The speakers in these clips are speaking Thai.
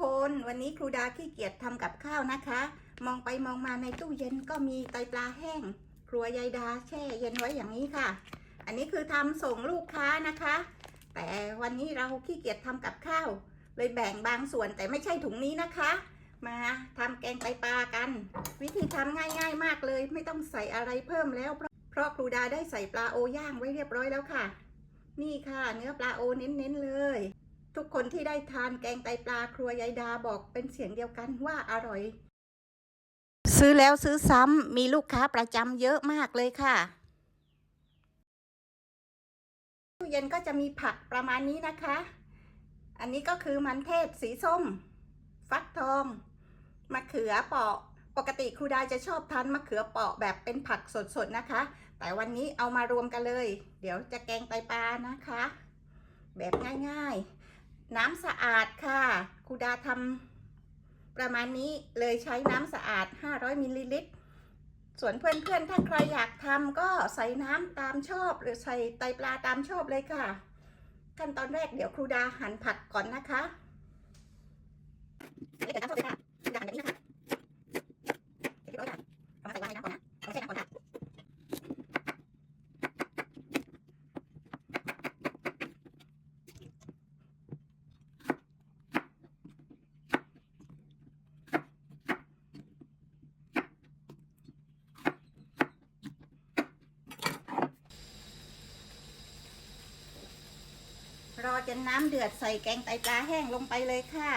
คนวันนี้ครูดาขี้เกียจทำกับข้าวนะคะ มองไปมองมาในตู้เย็นก็มีไตปลาแห้ง ครัวยายดาแช่เย็นไว้อย่างนี้ค่ะ อันนี้คือทำส่งลูกค้านะคะ แต่วันนี้เราขี้เกียจทำกับข้าว เลยแบ่งบางส่วนแต่ไม่ใช่ถุงนี้นะคะ มาทำแกงไตปลากัน วิธีทำง่าย ๆ มากเลย ไม่ต้องใส่อะไรเพิ่มแล้ว เพราะเพราะครูดาได้ใส่ปลาโอย่างไว้เรียบร้อยแล้วค่ะ นี่ค่ะ เนื้อปลาโอเน้นๆเลย ทุกคนที่ได้ทานแกงไตปลาครัวยายดาบอกเป็นเสียงเดียวกันว่าอร่อย ซื้อแล้วซื้อซ้ำมีลูกค้าประจำเยอะมากเลยค่ะตู้เย็นก็จะมีผักประมาณนี้นะคะ อันนี้ก็คือมันเทศสีส้ม ฟักทองมะเขือเปราะปกติครูดาจะชอบทานมะเขือเปราะแบบเป็นผักสดๆนะคะ แต่วันนี้เอามารวมกันเลย เดี๋ยวจะแกงไตปลานะคะ แบบง่ายๆ น้ำสะอาดค่ะครูดาทำประมาณนี้เลยใช้น้ำสะอาด 500มิลลิลิตร ส่วนเพื่อนๆ ถ้าใครอยากทำก็ใส่น้ำตามชอบ หรือใส่ไตปลาตามชอบเลยค่ะ ขั้นตอนแรกเดี๋ยวครูดาหั่นผักก่อนนะคะนี่แต่น้ำส้มเลยค่ะครูดาหั่นแบบนี้นะคะเสร็จเรียบร้อยค่ะเอามาใส่ไว้ในน้ำก่อนนะเอามาแช่น้ำก่อนค่ะ รอจนน้ำเดือดใส่แกงไตปลาแห้งลงไปเลยค่ะ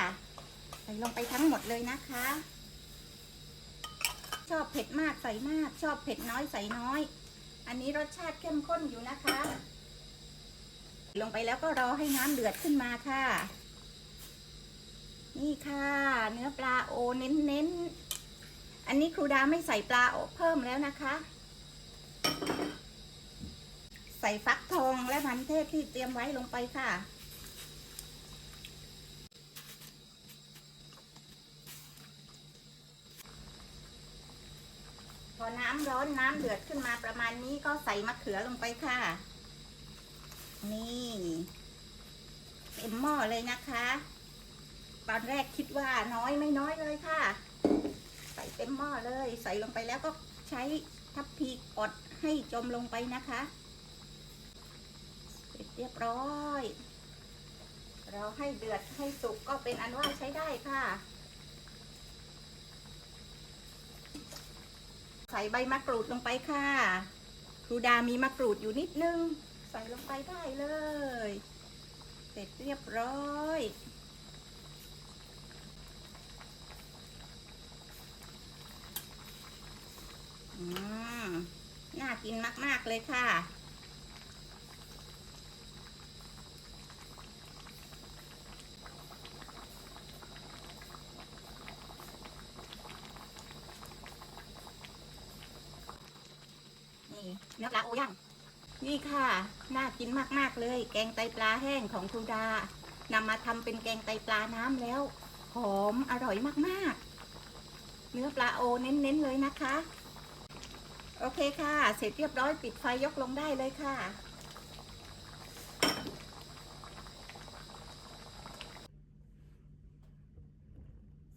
ใส่ลงไปทั้งหมดเลยนะคะ ชอบเผ็ดมากใส่มาก ชอบเผ็ดน้อยใส่น้อย อันนี้รสชาติเข้มข้นอยู่นะคะ ลงไปแล้วก็รอให้น้ำเดือดขึ้นมาค่ะ นี่ค่ะ เนื้อปลาโอเน้นๆอันนี้ครูดาไม่ใส่ปลาโอเพิ่มแล้วนะคะ ใส่ฟักทองและมันเทศที่เตรียมไว้ลงไปค่ะ พอน้ำร้อนน้ำเดือดขึ้นมาประมาณนี้ก็ใส่มะเขือลงไปค่ะ นี่เต็มหม้อเลยนะคะ ตอนแรกคิดว่าน้อยไม่น้อยเลยค่ะ ใส่เต็มหม้อเลย ใส่ลงไปแล้วก็ใช้ทัพพีกดให้จมลงไปนะคะ เสร็จเรียบร้อย เราให้เดือดให้สุกก็เป็นอันว่าใช้ได้ค่ะ ใส่ใบมะกรูดลงไปค่ะครูดามีมะกรูดอยู่นิดนึง ใส่ลงไปได้เลย เสร็จเรียบร้อยอืมน่ากินมาก ๆ เลยค่ะ นี่เนื้อปลาโอย่างนี่ค่ะ น่ากินมากๆเลย แกงไตปลาแห้งของครูดานำมาทำเป็นแกงไตปลาน้ำแล้ว หอมอร่อยมากๆ เนื้อปลาโอเน้นๆเลยนะคะ โอเคค่ะ เสร็จเรียบร้อยปิดไฟยกลงได้เลยค่ะ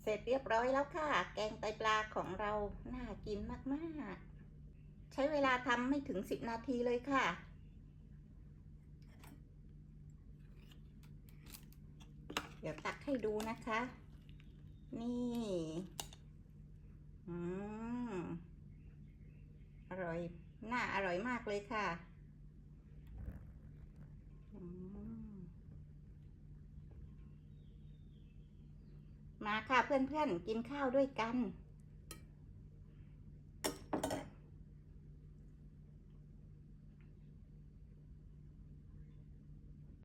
เสร็จเรียบร้อยแล้วค่ะ แกงไตปลาของเราน่ากินมากๆ ใช้เวลาทำไม่ถึงสิบนาทีเลยค่ะ เดี๋ยวตักให้ดูนะคะ นี่อืมอร่อย น่าอร่อยมากเลยค่ะมาค่ะเพื่อนๆกินข้าวด้วยกัน